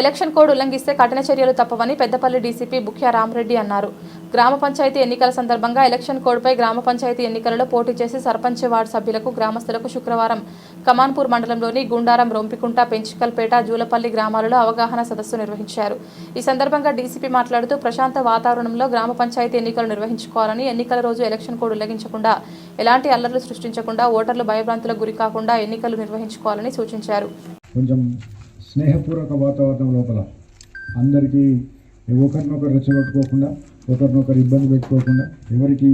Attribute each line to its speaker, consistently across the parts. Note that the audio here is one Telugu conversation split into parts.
Speaker 1: ఎలక్షన్ కోడ్ ఉల్లంఘిస్తే కఠిన చర్యలు తప్పవని పెద్దపల్లి డీసీపీ బుఖ్యా రామరెడ్డి అన్నారు. గ్రామ పంచాయతీ ఎన్నికల సందర్భంగా ఎలక్షన్ కోడ్పై గ్రామ పంచాయతీ ఎన్నికలలో పోటీ చేసి సర్పంచ్ వార్డు సభ్యులకు గ్రామస్తులకు శుక్రవారం కమాన్పూర్ మండలంలోని గుండారం రొంపికుంట పెంచికల్పేట జూలపల్లి గ్రామాలలో అవగాహన సదస్సు నిర్వహించారు. ఈ సందర్భంగా డీసీపీ మాట్లాడుతూ ప్రశాంత వాతావరణంలో గ్రామ పంచాయతీ ఎన్నికలు నిర్వహించుకోవాలని ఎన్నికల రోజు ఎలక్షన్ కోడ్ ఉల్లంఘించకుండా ఎలాంటి అల్లర్లు సృష్టించకుండా ఓటర్లు భయభ్రాంతులకు గురి కాకుండా ఎన్నికలు నిర్వహించుకోవాలని సూచించారు.
Speaker 2: కొంచెం స్నేహపూర్వక వాతావరణం లోపల అందరికీ ఒకరినొకరు రెచ్చగొట్టుకోకుండా ఒకరినొకరు ఇబ్బంది పెట్టుకోకుండా ఎవరికి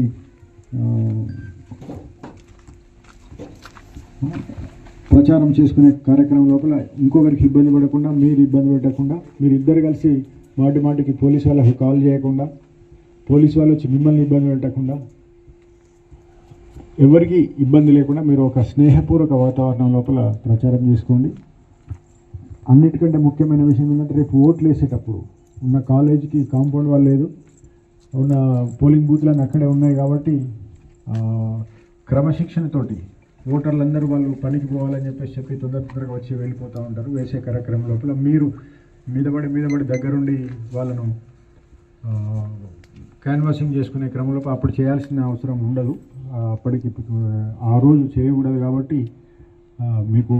Speaker 2: ప్రచారం చేసుకునే కార్యక్రమం లోపల ఇంకొకరికి ఇబ్బంది పడకుండా మీరు ఇబ్బంది పెట్టకుండా మీరు ఇద్దరు కలిసి మాటి మాటికి పోలీస్ వాళ్ళకు కాల్ చేయకుండా పోలీస్ వాళ్ళు వచ్చి మిమ్మల్ని ఇబ్బంది పెట్టకుండా ఎవరికి ఇబ్బంది లేకుండా మీరు ఒక స్నేహపూర్వక వాతావరణం లోపల ప్రచారం చేసుకోండి. అన్నిటికంటే ముఖ్యమైన విషయం ఏంటంటే రేపు ఓట్లు వేసేటప్పుడు ఉన్న కాలేజీకి కాంపౌండ్ వాళ్ళు లేదు ఉన్న పోలింగ్ బూత్లన్నీ అక్కడే ఉన్నాయి కాబట్టి క్రమశిక్షణతోటి ఓటర్లందరూ వాళ్ళు పనికి పోవాలని చెప్పేసి చెప్పి తొందర తొందరగా వచ్చి వెళ్ళిపోతూ ఉంటారు వేసే కార్యక్రమం లోపల. మీరు మీదబడి మీదబడి దగ్గరుండి వాళ్ళను క్యాన్వాసింగ్ చేసుకునే క్రమంలో అప్పుడు చేయాల్సిన అవసరం ఉండదు. అప్పటికి ఆ రోజు చేయకూడదు కాబట్టి మీకు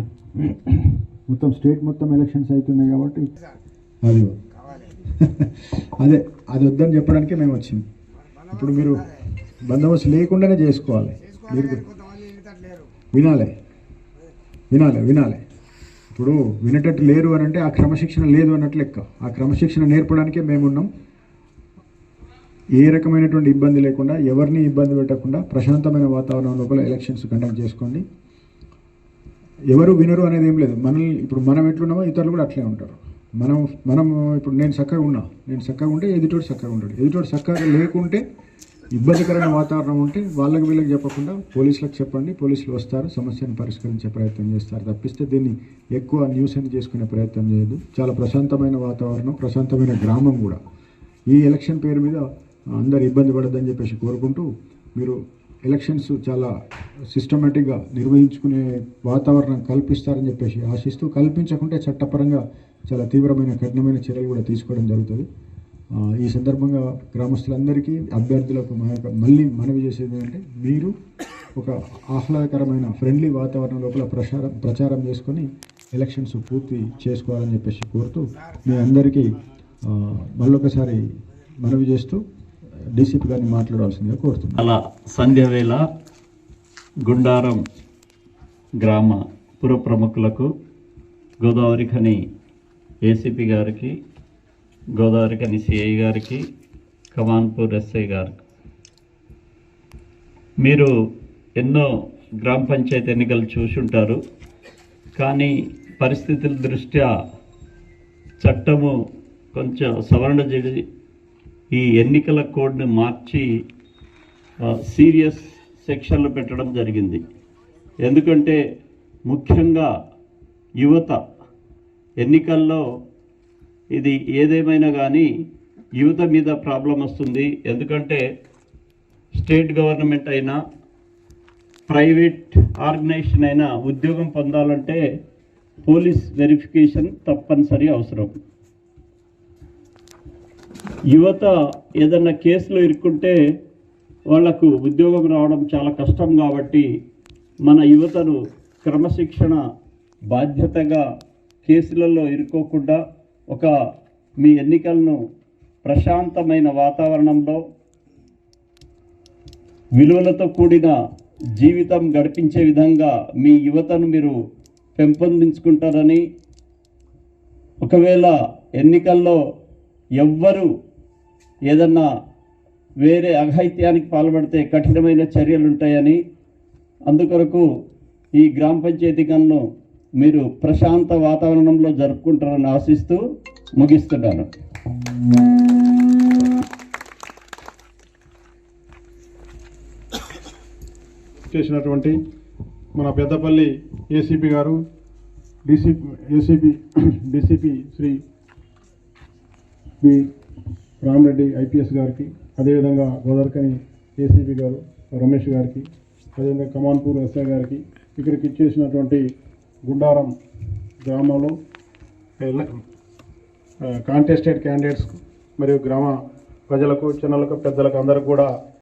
Speaker 2: మొత్తం స్టేట్ మొత్తం ఎలక్షన్స్ అవుతున్నాయి కాబట్టి. అది అదే అది వద్దని చెప్పడానికే మేము వచ్చింది ఇప్పుడు మీరు బందోబస్తు లేకుండానే చేసుకోవాలి. మీరు వినాలి. వినాలి వినాలి. ఇప్పుడు వినేటట్టు లేరు అని అంటే ఆ క్రమశిక్షణ లేదు అన్నట్లు లెక్క. ఆ క్రమశిక్షణ నేర్పడానికే మేమున్నాం ఏ రకమైనటువంటి ఇబ్బంది లేకుండా ఎవరిని ఇబ్బంది పెట్టకుండా ప్రశాంతమైన వాతావరణం లోపల ఎలక్షన్స్ కండక్ట్ చేసుకోండి. ఎవరు వినరు అనేది ఏం లేదు. మనల్ని ఇప్పుడు మనం ఎట్లున్నామో ఇతరులు కూడా అట్లే ఉంటారు. మనం మనం ఇప్పుడు నేను చక్కగా ఉన్నా. నేను చక్కగా ఉంటే ఎదుటోడు చక్కగా ఉంటాడు ఎదుటోడు చక్కగా లేకుంటే ఇబ్బందికరమైన వాతావరణం ఉంటే వాళ్ళకి వీళ్ళకి చెప్పకుండా పోలీసులకు చెప్పండి. పోలీసులు వస్తారు సమస్యను పరిష్కరించే ప్రయత్నం చేస్తారు. తప్పిస్తే దీన్ని ఎక్కువ న్యూస్ అని చేసుకునే ప్రయత్నం చేయదు చాలా ప్రశాంతమైన వాతావరణం ప్రశాంతమైన గ్రామం కూడా. ఈ ఎలక్షన్ పేరు మీద అందరు ఇబ్బంది పడద్దని చెప్పేసి కోరుకుంటూ మీరు ఎలక్షన్స్ చాలా సిస్టమేటిక్గా నిర్వహించుకునే వాతావరణం కల్పిస్తారని చెప్పేసి ఆశిస్తూ కల్పించకుంటే చట్టపరంగా చాలా తీవ్రమైన కఠినమైన చర్యలు కూడా తీసుకోవడం జరుగుతుంది. ఈ సందర్భంగా గ్రామస్తులందరికీ అభ్యర్థులకు మా యొక్క మళ్ళీ మనవి చేసేది ఏంటంటే మీరు ఒక ఆహ్లాదకరమైన ఫ్రెండ్లీ వాతావరణం లోపల ప్రచారం ప్రచారం చేసుకొని ఎలక్షన్స్ పూర్తి చేసుకోవాలని చెప్పేసి కోరుతూ మీ అందరికీ మళ్ళొకసారి మనవి చేస్తూ డీసీపీ గారిని మాట్లాడాల్సిందిగా కోరుతున్నాను.
Speaker 3: అలా సంధ్యవేళ గుండారం గ్రామ పుర ప్రముఖులకు గోదావరి ఖని ఏసీపీ గారికి గోదావరి ఖని సిఐ గారికి కమాన్పూర్ ఎస్ఐ గారికి మీరు ఎన్నో గ్రామ పంచాయతీ ఎన్నికలు చూసి ఉంటారు. కానీ పరిస్థితుల దృష్ట్యా చట్టము కొంచెం సవరణ ఈ ఎన్నికల కోడ్ని మార్చి సీరియస్ సెక్షన్లు పెట్టడం జరిగింది. ఎందుకంటే ముఖ్యంగా యువత ఎన్నికల్లో ఇది ఏదేమైనా కానీ యువత మీద ప్రాబ్లం వస్తుంది. ఎందుకంటే స్టేట్ గవర్నమెంట్ అయినా ప్రైవేట్ ఆర్గనైజేషన్ అయినా ఉద్యోగం పొందాలంటే పోలీస్ వెరిఫికేషన్ తప్పనిసరి అవసరం. యువత ఏదన్నా కేసులో ఇరుక్కుంటే వాళ్ళకు ఉద్యోగం రావడం చాలా కష్టం కాబట్టి మన యువతను క్రమశిక్షణ బాధ్యతగా కేసులలో ఇరుక్కోకుండా ఒక మీ ఎన్నికలను ప్రశాంతమైన వాతావరణంలో విలువలతో కూడిన జీవితం గడిపించే విధంగా మీ యువతను మీరు పెంపొందించుకుంటారని ఒకవేళ ఎన్నికల్లో ఎవ్వరు ఏదన్నా వేరే అఘాయిత్యానికి పాల్పడితే కఠినమైన చర్యలు ఉంటాయని అందుకొరకు ఈ గ్రామ పంచాయతీ గన్ను మీరు ప్రశాంత వాతావరణంలో జరుపుకుంటారని ఆశిస్తూ ముగిస్తున్నాను.
Speaker 4: చేసినటువంటి మన పెద్దపల్లి ఏసీపీ గారు DCP ACP DCP Shri B Ramareddy IPS గారికి అదేవిధంగా గోదావరికని ఏసీపీ గారు రమేష్ గారికి అదేవిధంగా కమాన్పూర్ ఎస్ఐ గారికి ఇక్కడికి ఇచ్చేసినటువంటి గుండారం గ్రామంలో కాంటెస్టెడ్ క్యాండిడేట్స్ మరియు గ్రామ ప్రజలకు చిన్నలకు పెద్దలకు అందరికి కూడా